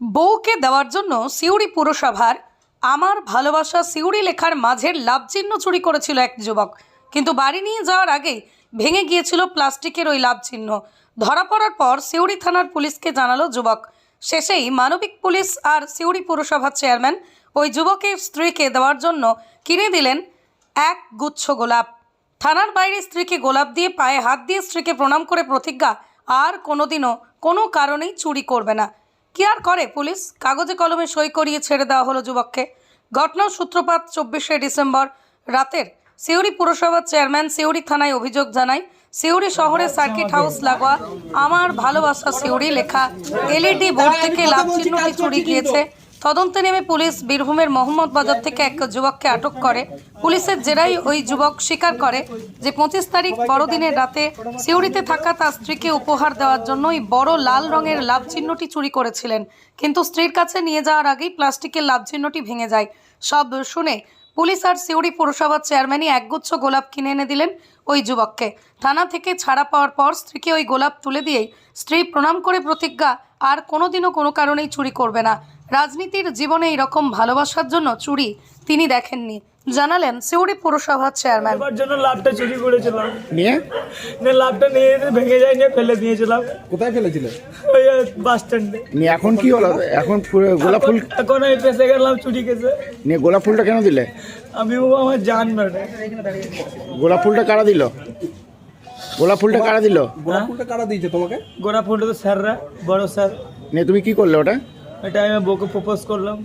বউকে দেওয়ার জন্য সিউড়ি পুরসভার আমার ভালোবাসা সিউড়ি লেখার মাঝের লাভ চিহ্ন চুরি করেছিল এক যুবক। কিন্তু বাড়ি নিয়ে যাওয়ার আগেই ভেঙে গিয়েছিল প্লাস্টিকের ওই লাভ চিহ্ন ধরা পড়ার পর সিউড়ি থানার পুলিশকে জানালো যুবক। শেষেই মানবিক পুলিশ আর সিউড়ি পুরসভার চেয়ারম্যান ওই যুবকের স্ত্রীকে দেওয়ার জন্য কিনে দিলেন এক গুচ্ছ গোলাপ। থানার বাইরে স্ত্রীকে গোলাপ দিয়ে পায়ে হাত দিয়ে স্ত্রীকে প্রণাম করে প্রতিজ্ঞা, আর কোনোদিনও কোনো কারণেই চুরি করবে না। কি আর করে পুলিশ? কাগজে কলমে সই করিয়ে ছেড়ে দেওয়া হলো যুবককে। ঘটনার সূত্রপাত চব্বিশে ডিসেম্বর রাতের সিউড়ি পুরসভার চেয়ারম্যান সিউড়ি থানায় অভিযোগ জানায় সিউড়ি শহরের সার্কিট হাউস লাগোয়া আমার ভালোবাসা সিউড়ি লেখা এলইডি বোর্ড থেকে লাভ চিহ্নটি চুরি গিয়েছে। তদন্তে নেমে পুলিশ বীরভূমের মোহাম্মদ বাজার থেকে এক যুবককে আটক করে। পুলিশের জেরাই ওই যুবক স্বীকার করে যে পঁচিশ তারিখ বড়দিনের রাতে সিউড়িতে থাকা তার স্ত্রীকে উপহার দেওয়ার জন্য ওই বড় লাল রঙের লাভ চিহ্নটি চুরি করেছিলেন। কিন্তু স্ত্রীর কাছে নিয়ে যাওয়ার আগেই প্লাস্টিকের লাভ চিহ্নটি ভেঙে যায়। সব শুনে পুলিশ আর সিউড়ি পুরসভার চেয়ারম্যানই একগুচ্ছ গোলাপ কিনে এনে দিলেন ওই যুবককে। থানা থেকে ছাড়া পাওয়ার পর স্ত্রীকে ওই গোলাপ তুলে দিয়েই স্ত্রী প্রণাম করে প্রতিজ্ঞা, আর কোনোদিনও কোনো কারণেই চুরি করবে না। রাজনীতির জীবনে এইরকম ভালোবাসার জন্য চুরি তিনি দেখেননি। জানালেন সিউড়ি পুরসভার চেয়ারম্যান। এবার জন্য লাভটা চুরি করেছিলাম। নিয়ে? নিয়ে লাভটা নিয়ে এসে ভেঙে যায় নিয়ে ফেলে দিয়েছিলাম। কোথায় ফেলেছিলে? ওই বাস স্ট্যান্ডে। নিয়ে এখন কি হলো? এখন পুরো- গোলাপ ফুল এখন আমি ফেসে গেলাম চুরি কেসে নিয়ে গোলাপ ফুলটা কেন দিলে? আমি ও আমার জান ম্যাডাম গোলাপ ফুলটা কারা দিল? গোলাপ ফুলটা কারা দিল? গোলাপ ফুলটা তো স্যাররা বড় স্যার। নিয়ে তুমি কি করলে ওটা? এটা আমি বউকে প্রপোজ করলাম।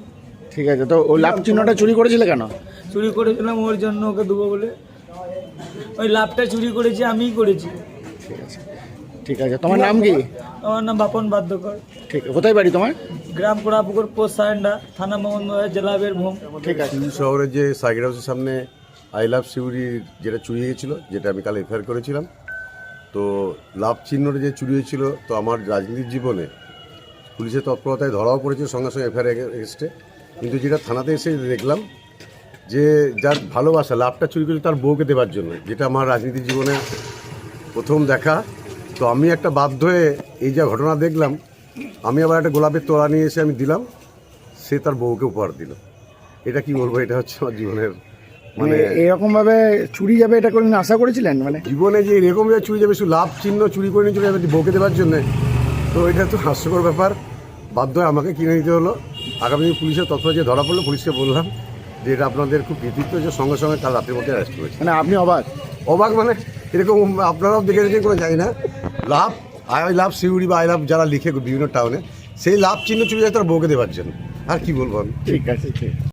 ঠিক আছে তো ওই লাভ চিহ্নটা চুরি করেছিলে কেন? চুরি করেছিলাম ওর জন্য ওকে দেবো বলে। ওই লাভটা চুরি করেছি আমিই করেছি। ঠিক আছে ঠিক আছে। তোমার নাম কি? আমার নাম বাপন বাদ্যকর। ঠিক কোথায় বাড়ি তোমার? গ্রাম পোড়াপুকুর পোস্ট সারেন্ডা থানা মোহাম্মদ জেলা বের বীরভূম ঠিক আছে। শহরের যে সাইকেল হাউসের সামনে আই লাভ সিউড়ি যেটা চুরি হয়েছিল যেটা আমি কাল এফআইআর করেছিলাম তো লাভ চিহ্নটা যে চুরি হয়েছিল তো আমার রাজনীতির জীবনে পুলিশের তৎপরতায় ধরাও পড়েছে সঙ্গে সঙ্গে এফআইআর এগেস্টে কিন্তু যেটা থানাতে এসে দেখলাম যে যার ভালোবাসা লাভটা চুরি করেছে তার বউকে দেওয়ার জন্য যেটা আমার রাজনীতির জীবনে প্রথম দেখা। তো আমি একটা বাধ্য হয়ে এই যা ঘটনা দেখলাম আমি আবার একটা গোলাপের তোড়া নিয়ে এসে আমি দিলাম সে তার বউকে উপহার দিল। এটা কি বলব? এটা হচ্ছে আমার জীবনের মানে মানে এরকম ভাবে চুরি যাবে এটা কোনদিন আশা করেছিলেন? মানে জীবনে যে এরকম যে চুরি যাবে শুধু লাভ চিহ্ন চুরি করে নিয়ে চলে যাবে বউকে দেওয়ার জন্য তো এটা তো হাস্যকর ব্যাপার। বাধ্য হয়ে আমাকে কিনে নিতে হলো। আগামী দিন পুলিশের তৎপর যে ধরা পড়ল পুলিশকে বললাম যে এটা আপনাদের খুব কৃতিত্ব যে সঙ্গে সঙ্গে কাল রাতের মধ্যে অ্যারেস্ট করেছে। মানে আপনি অবাক? অবাক মানে এরকম আপনারাও দেখে দেখে কোনো জানি না। লাভ আই লাভ সিউড়ি বা আই লাভ যারা লিখে বিভিন্ন টাউনে সেই লাভ চিহ্ন চুরি যায় তার বউকে দেওয়ার জন্য। আর কি বলব আমি? ঠিক আছে ঠিক। আছে